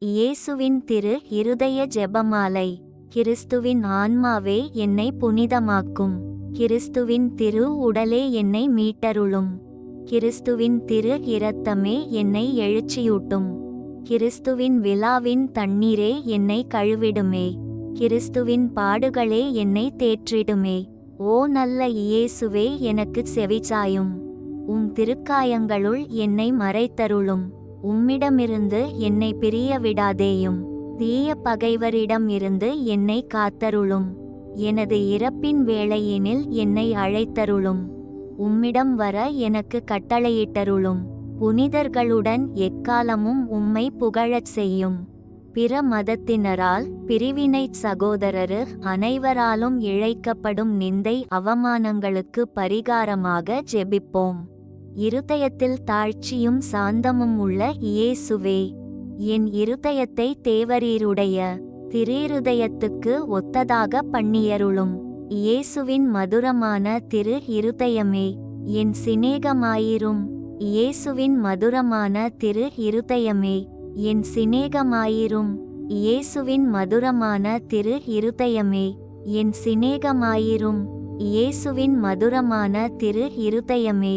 இயேசுவின் திரு இருதய ஜெபமாலை. கிறிஸ்துவின் ஆன்மாவே என்னை புனிதமாக்கும். கிறிஸ்துவின் திரு உடலே என்னை மீட்டருளும். கிறிஸ்துவின் திரு இரத்தமே என்னை எழுச்சியூட்டும். கிறிஸ்துவின் விழாவின் தண்ணீரே என்னை கழுவிடுமே. கிறிஸ்துவின் பாடுகளே என்னை தேற்றிடுமே. ஓ நல்ல இயேசுவே எனக்கு செவிச்சாயும் உம் திருக்காயங்களுள் என்னை மறைத்தருளும். உம்மிடமிருந்து என்னை பிரிய விடாதேயும். தீய பகைவரிடம் இருந்து என்னை காத்தருளும். எனது இறப்பின் வேளையினில் என்னை அழைத்தருளும். உம்மிடம் வர எனக்கு கட்டளையிட்டருளும். புனிதர்களுடன் எக்காலமும் உம்மை புகழச் செய்யும். பிற மதத்தினரால் பிரிவினைச் சகோதரரு அனைவராலும் இழைக்கப்படும் நிந்தை அவமானங்களுக்கு பரிகாரமாக ஜெபிப்போம். இருதயத்தில் தாழ்ச்சியும் சாந்தமும் உள்ள இயேசுவே என் இருதயத்தை தேவரீருடைய திரீருதயத்துக்கு ஒத்ததாக பண்ணியருளும். இயேசுவின் மதுரமான திரு இருதயமே என் சிநேகமாயிரும். இயேசுவின் மதுரமான திரு இருதயமே என் சிநேகமாயிரும். இயேசுவின் மதுரமான திரு இருதயமே என் சிநேகமாயிரும். இயேசுவின் மதுரமான திரு இருதயமே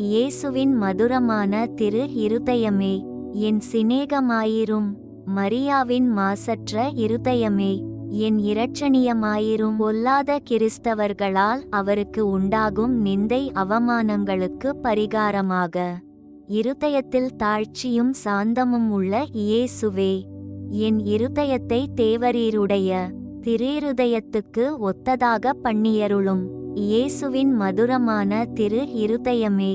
இயேசுவின் மதுரமான திரு இருதயமே என் சிநேகமாயிரும். மரியாவின் மாசற்ற இருதயமே என் இரட்சணியமாயிரும். ஒல்லாத கிறிஸ்தவர்களால் அவருக்கு உண்டாகும் நிந்தை அவமானங்களுக்கு பரிகாரமாக. இருதயத்தில் தாழ்ச்சியும் சாந்தமும் உள்ள இயேசுவே என் இருதயத்தை தேவரீருடைய திரீருதயத்துக்கு ஒத்ததாக பண்ணியருளும். இயேசுவின் மதுரமான திரு இருதயமே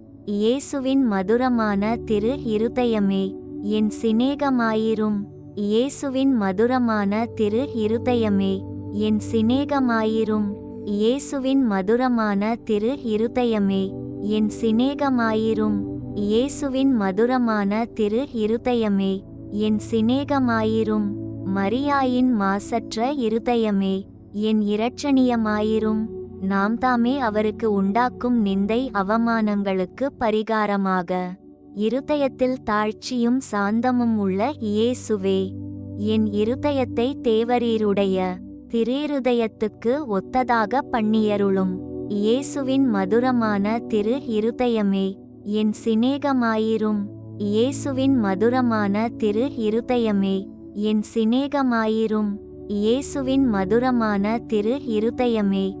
இயேசுவின் மதுரமான திரு இருதயமே என் சிநேகமாயிரும். இயேசுவின் மதுரமான திரு இருதயமே என் சிநேகமாயிரும். இயேசுவின் மதுரமான திரு இருதயமே என் சிநேகமாயிரும். இயேசுவின் மதுரமான திரு இருதயமே என் சிநேகமாயிரும். மரியாயின் மாசற்ற இருதயமே என் இரட்சணியமாயிரும். நாம் தாமே அவருக்கு உண்டாக்கும் நிந்தை அவமானங்களுக்கு பரிகாரமாக. இருதயத்தில் தாழ்ச்சியும் சாந்தமும் உள்ள இயேசுவே என் இருதயத்தை தேவரீருடைய திரீருதயத்துக்கு ஒத்ததாக பண்ணியருளும். இயேசுவின் மதுரமான திரு இருதயமே என் சிநேகமாயிரும். இயேசுவின் மதுரமான திரு இருதயமே என் சிநேகமாயிரும். இயேசுவின் மதுரமான திரு இருதயமே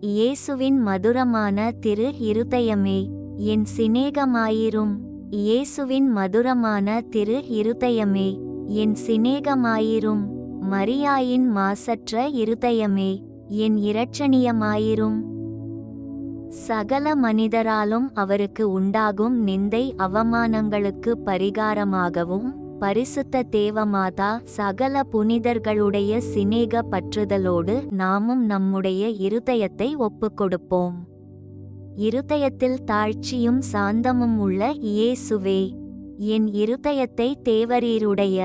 இயேசுவின் மதுரமான திரு இருதயமே என் சிநேகமாயிரும். இயேசுவின் மதுரமான திரு இருதயமே என் சிநேகமாயிரும். மரியாயின் மாசற்ற இருதயமே என் இரட்சணியமாயிரும். சகல மனிதராலும் அவருக்கு உண்டாகும் நிந்தை அவமானங்களுக்கு பரிகாரமாகவும் பரிசுத்த தேவமாதா சகல புனிதர்களுடைய சிநேக பற்றுதலோடு நாமும் நம்முடைய இருதயத்தை ஒப்புக்கொடுப்போம். இருதயத்தில் தாழ்ச்சியும் சாந்தமும் உள்ள இயேசுவே என் இருதயத்தை தேவரீருடைய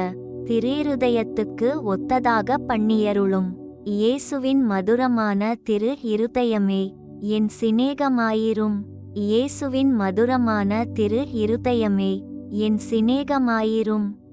திரீருதயத்துக்கு ஒத்ததாக பண்ணியருளும். இயேசுவின் மதுரமான திரு இருதயமே என் சிநேகமாயிரும். இயேசுவின் மதுரமான திரு இருதயமே என் சிநேகமாயிரும்.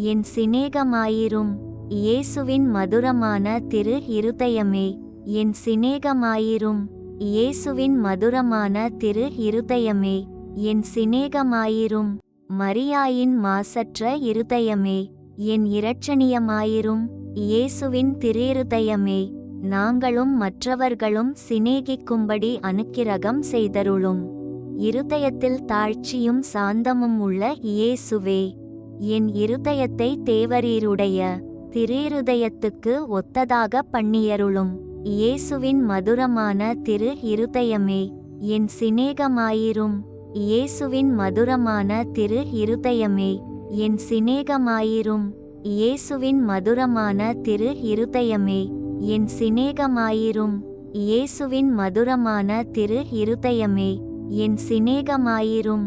என் சிநேகமாயிரும். இயேசுவின் மதுரமான திரு இருதயமே என் சிநேகமாயிரும். இயேசுவின் மதுரமான திரு இருதயமே என் சிநேகமாயிரும். மரியாயின் மாசற்ற இருதயமே என் இரட்சணியமாயிரும். இயேசுவின் திருயிருதயமே நாங்களும் மற்றவர்களும் சிநேகிக்கும்படி அனுக்கிரகம் செய்தருளும். இருதயத்தில் தாழ்ச்சியும் சாந்தமும் உள்ள இயேசுவே. என் இருதயத்தை தேவரீருடைய திருயிருதயத்துக்கு ஒத்ததாக பண்ணியருளும். இயேசுவின் மதுரமான திரு இருதயமே என் சிநேகமாயிரும். இயேசுவின் மதுரமான திரு இருதயமே என் சிநேகமாயிரும். இயேசுவின் மதுரமான திரு இருதயமே என் சிநேகமாயிரும். இயேசுவின் மதுரமான திரு இருதயமே என் சிநேகமாயிரும்.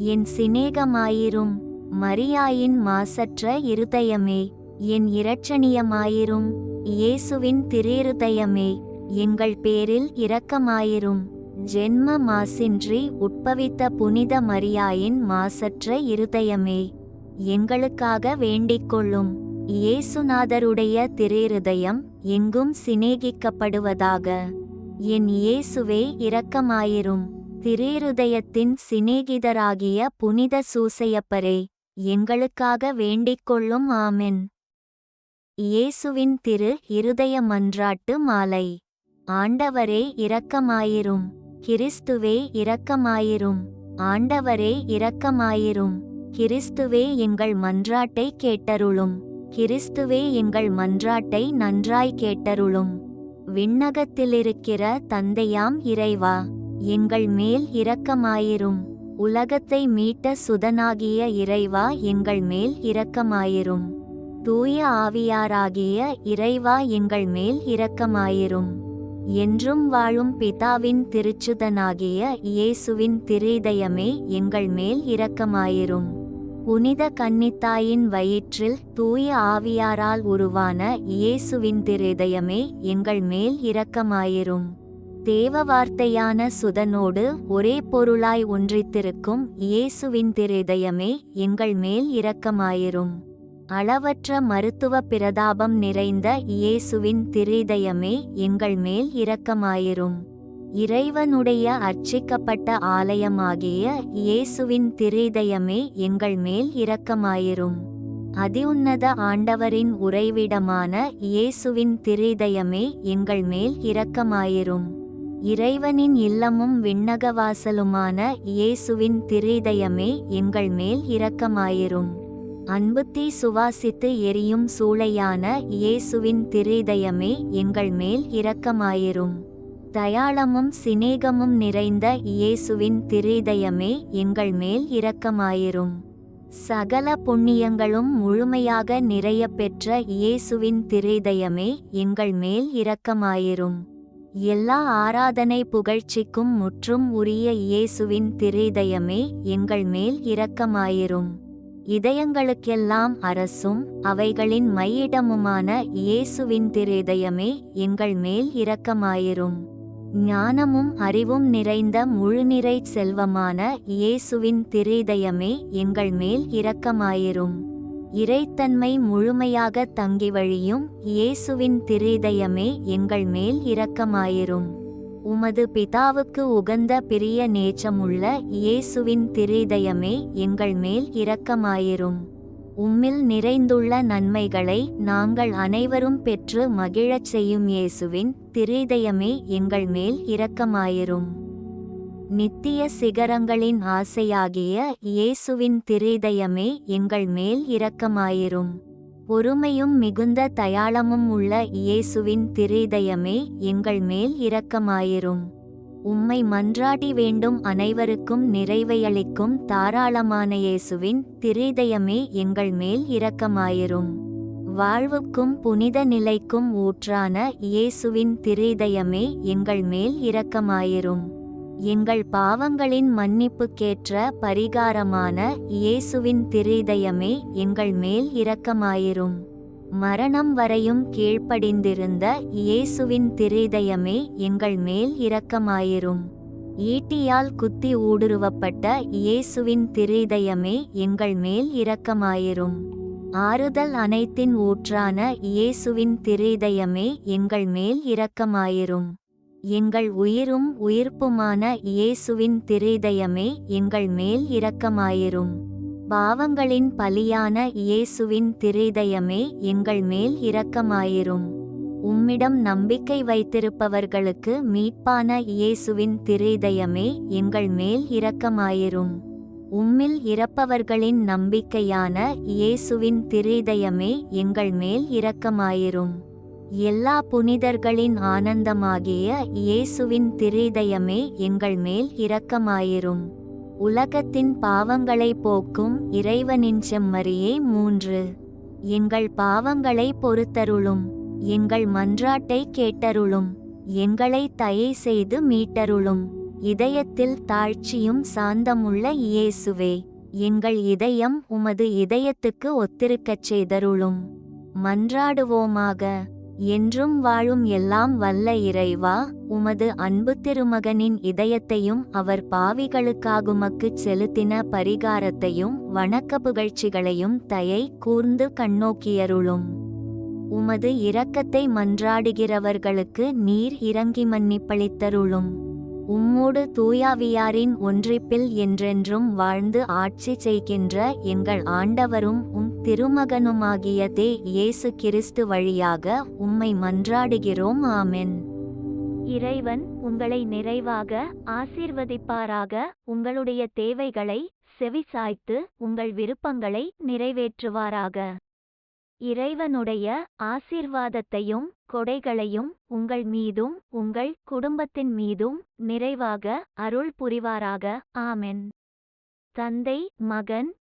என் சிநேகமாயிரும் மரியாயின் மாசற்ற இருதயமே என் இரட்சணியமாயிரும் இயேசுவின் திருயிருதயமே எங்கள் பேரில் இரக்கமாயிரும். ஜென்ம மாசின்றி உட்பவித்த புனித மரியாயின் மாசற்ற இருதயமே எங்களுக்காக வேண்டிக்கொள்ளும். இயேசுநாதருடைய திருயிருதயம் எங்கும் சிநேகிக்கப்படுவதாக என் இயேசுவே இரக்கமாயிரும். திருயிருதயத்தின் சிநேகிதராகிய புனித சூசையப்பரே எங்களுக்காக வேண்டிக்கொள்ளும் ஆமென். இயேசுவின் திரு இருதய மன்றாட்டு மாலை. ஆண்டவரே இரக்கமாயிரும். கிறிஸ்துவே இரக்கமாயிரும். ஆண்டவரே இரக்கமாயிரும். கிறிஸ்துவே எங்கள் மன்றாட்டை கேட்டருளும். கிறிஸ்துவே எங்கள் மன்றாட்டை நன்றாய் கேட்டருளும். விண்ணகத்திலிருக்கிற தந்தையாம் இறைவா. எங்கள் மேல் இரக்கமாயிரும். உலகத்தை மீட்ட சுதனாகிய இறைவா எங்கள் மேல் இரக்கமாயிரும். தூய ஆவியாராகிய இறைவா எங்கள் மேல் இரக்கமாயிரும். என்றும் வாழும் பிதாவின் திருச்சுதனாகிய இயேசுவின் திரிதயமே எங்கள் மேல் இரக்கமாயிரும். புனித கன்னித்தாயின் வயிற்றில் தூய ஆவியாரால் உருவான இயேசுவின் திருதயமே எங்கள் மேல் இரக்கமாயிரும். தேவ வார்த்தையான சுதனோடு ஒரே பொருளாய் ஒன்றித்திருக்கும் இயேசுவின் திருதயமே எங்கள் மேல் இரக்கமாயிரும். அளவற்ற மருத்துவ பிரதாபம் நிறைந்த இயேசுவின் திருதயமே எங்கள் மேல் இரக்கமாயிரும். இறைவனுடைய அர்ச்சிக்கப்பட்ட ஆலயமாகிய இயேசுவின் திருதயமே எங்கள் மேல் இரக்கமாயிரும். அதிஉன்னத ஆண்டவரின் உறைவிடமான இயேசுவின் திருதயமே எங்கள் மேல் இரக்கமாயிரும். இறைவனின் இல்லமும் விண்ணகவாசலுமான இயேசுவின் திரிதயமே எங்கள் மேல் இரக்கமாயிரும். அன்புத்தி சுவாசித்து எரியும் சூளையான இயேசுவின் திரிதயமே எங்கள் மேல் இரக்கமாயிரும். தயாளமும் சிநேகமும் நிறைந்த இயேசுவின் திரிதயமே எங்கள் மேல் இரக்கமாயிரும். சகல புண்ணியங்களும் முழுமையாக நிறைய பெற்ற இயேசுவின் திரிதயமே எங்கள் மேல் இரக்கமாயிரும். எல்லா ஆராதனை புகழ்ச்சிக்கும் முற்றும் உரிய இயேசுவின் திரைதயமே எங்கள் மேல் இரக்கமாயிரும். இதயங்களுக்கெல்லாம் அரசும் அவைகளின் மையிடமுமான இயேசுவின் திரைதயமே எங்கள் மேல் இரக்கமாயிரும். ஞானமும் அறிவும் நிறைந்த முழுநிறை செல்வமான இயேசுவின் திரிதயமே எங்கள் மேல் இரக்கமாயிரும். இறைத்தன்மை முழுமையாக தங்கி வழியும் இயேசுவின் திரிதயமே எங்கள் மேல் இரக்கமாயிரும். உமது பிதாவுக்கு உகந்த பிரிய நேச்சமுள்ள இயேசுவின் திரிதயமே எங்கள் மேல் இரக்கமாயிரும். உம்மில் நிறைந்துள்ள நன்மைகளை நாங்கள் அனைவரும் பெற்று மகிழச் செய்யும் இயேசுவின் திரிதயமே எங்கள் மேல் இரக்கமாயிரும். நித்திய சிகரங்களின் ஆசையாகிய இயேசுவின் திரிதயமே எங்கள் மேல் இரக்கமாயிரும். பொறுமையும் மிகுந்த தயாளமும் உள்ள இயேசுவின் திரிதயமே எங்கள் மேல் இரக்கமாயிரும். உம்மை மன்றாடி வேண்டும் அனைவருக்கும் நிறைவையளிக்கும் தாராளமான இயேசுவின் திரிதயமே எங்கள் மேல் இரக்கமாயிரும். வாழ்வுக்கும் புனித நிலைக்கும் ஊற்றான இயேசுவின் திரிதயமே எங்கள் மேல் இரக்கமாயிரும். எங்கள் பாவங்களின் மன்னிப்புக்கேற்ற பரிகாரமான இயேசுவின் திரிதயமே எங்கள் மேல் இரக்கமாயிரும். மரணம் வரையும் கீழ்ப்படிந்திருந்த இயேசுவின் திரிதயமே எங்கள் மேல் இரக்கமாயிரும். ஈட்டியால் குத்தி ஊடுருவப்பட்ட இயேசுவின் திரிதயமே எங்கள் மேல் இரக்கமாயிரும். ஆறுதல் அனைத்தின் ஊற்றான இயேசுவின் திரிதயமே எங்கள் மேல் இரக்கமாயிரும். எங்கள் உயிரும் உயிர்ப்புமான இயேசுவின் திரிதயமே எங்கள் மேல் இரக்கமாயிரும். பாவங்களின் பலியான இயேசுவின் திரிதயமே எங்கள் மேல் இரக்கமாயிரும். உம்மிடம் நம்பிக்கை வைத்திருப்பவர்களுக்கு மீட்பான இயேசுவின் திரிதயமே எங்கள் மேல் இரக்கமாயிரும். உம்மில் இறப்பவர்களின் நம்பிக்கையான இயேசுவின் திரிதயமே எங்கள் மேல் இரக்கமாயிரும். எல்லா புனிதர்களின் ஆனந்தமாகிய இயேசுவின் திரிதயமே எங்கள் மேல் இரக்கமாயிரும். உலகத்தின் பாவங்களை போக்கும் இறைவனின் செம்மறியே மூன்று. எங்கள் பாவங்களை பொறுத்தருளும் எங்கள் மன்றாட்டை கேட்டருளும் எங்களை தயை செய்து மீட்டருளும். இதயத்தில் தாழ்ச்சியும் சாந்தமுள்ள இயேசுவே எங்கள் இதயம் உமது இதயத்துக்கு ஒத்திருக்கச் செய்தருளும். மன்றாடுவோமாக. என்றும் வாழும் எல்லாம் வல்ல இறைவா உமது அன்பு திருமகனின் இதயத்தையும் அவர் பாவிகளுக்காகுமக்குச் செலுத்தின பரிகாரத்தையும் வணக்க புகழ்ச்சிகளையும் தயை கூர்ந்து கண்ணோக்கியருளும். உமது இரக்கத்தை மன்றாடுகிறவர்களுக்கு நீர் இறங்கி மன்னிப்பளித்தருளும். உம்மோடு தூயாவியாரின் ஒன்றிப்பில் என்றென்றும் வாழ்ந்து ஆட்சி செய்கின்ற எங்கள் ஆண்டவரும் உம் திருமகனுமாகிய தே இயேசு கிறிஸ்து வழியாக உம்மை மன்றாடுகிறோம் ஆமென். இறைவன் உங்களை நிறைவாக ஆசீர்வதிப்பாராக. உங்களுடைய தேவைகளை செவிசாய்த்து உங்கள் விருப்பங்களை நிறைவேற்றுவாராக. இறைவனுடைய ஆசீர்வாதத்தையும் கொடைகளையும் உங்கள் மீதும் உங்கள் குடும்பத்தின் மீதும் நிறைவாக அருள் புரிவாராக ஆமென். தந்தை மகன்